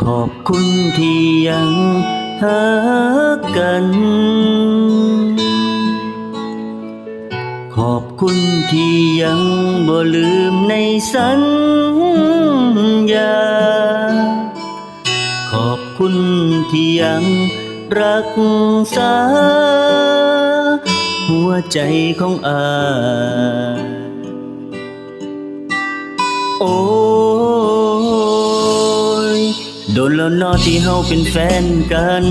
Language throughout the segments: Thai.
ขอบคุณที่ยังหากัน ขอบคุณที่ยังบ่ลืมในสัญญา คุณที่ยังรักษา หัวใจของอาโอ้ยโดนแล้วนอที่เฮาเป็นแฟนกัน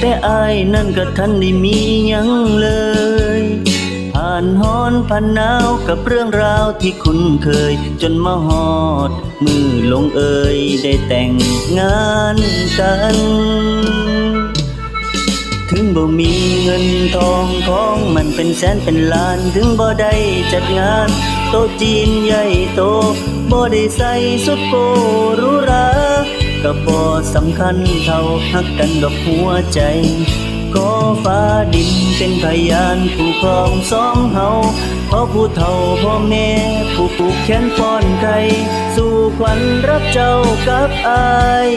แต่อายนั่นก็ทันได้มียังเลย ผ่านฮ้อนผ่านหนาวกับเรื่องราวที่คุ้นเคย จนมาฮอด มือลงเอ่ยได้แต่งงานกัน ถึงบ่มีเงินทองของมันเป็นแสนเป็นล้าน ถึงบ่ได้จัดงาน โตจีนใหญ่โตบ่ได้ใส่สุดโกรูหราก็บ่สำคัญเท่าฮักกันดอกหัวใจ ก็ฟ้าดินเป็นพยานผู้ครองสองเฮาพ่อผู้เฒ่าพ่อแม่ผู้ปลูกแขนป้อนไข่สู่ขวัญรับเจ้ากับอาย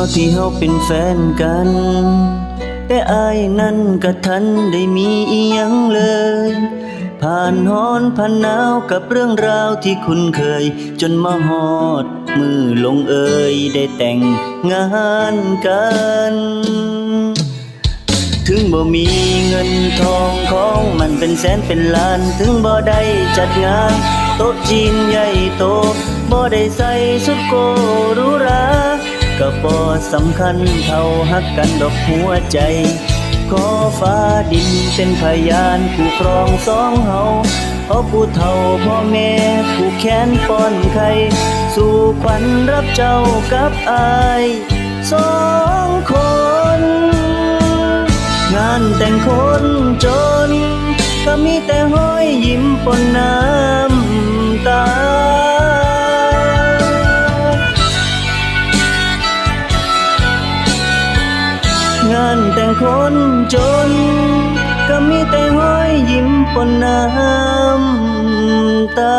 อที่เฮาเป็นแฟนกัน แต่อายนั้นก็ทันได้มีอีหยังเลย ผ่านฮ้อนผ่านหนาวกับเรื่องราวที่คุ้นเคย จนมาฮอด มือลงเอยได้แต่งงานกัน ถึงบ่มีเงินทองของมันเป็นแสนเป็นล้าน ถึงบ่ได้จัดงาน โต๊ะจีนใหญ่โตบ่ได้ใส่สุดโกหรูหรา ก็บ่สำคัญเท่าฮักกันดอกหัวใจ ขอฟ้าดินเป็นพยานผู้ครองสองเฮาพ่อผู้เฒ่าพ่อแม่ผู้แขนป้อนไข่สู่ขวัญรับเจ้ากับอายสองคน งานแต่งคนจน ก็มีแต่ห้อยยิ้มปนหน้ำ งานแต่งคนจน ก็มีแต่ห้อยยิ้มปนน้ำตา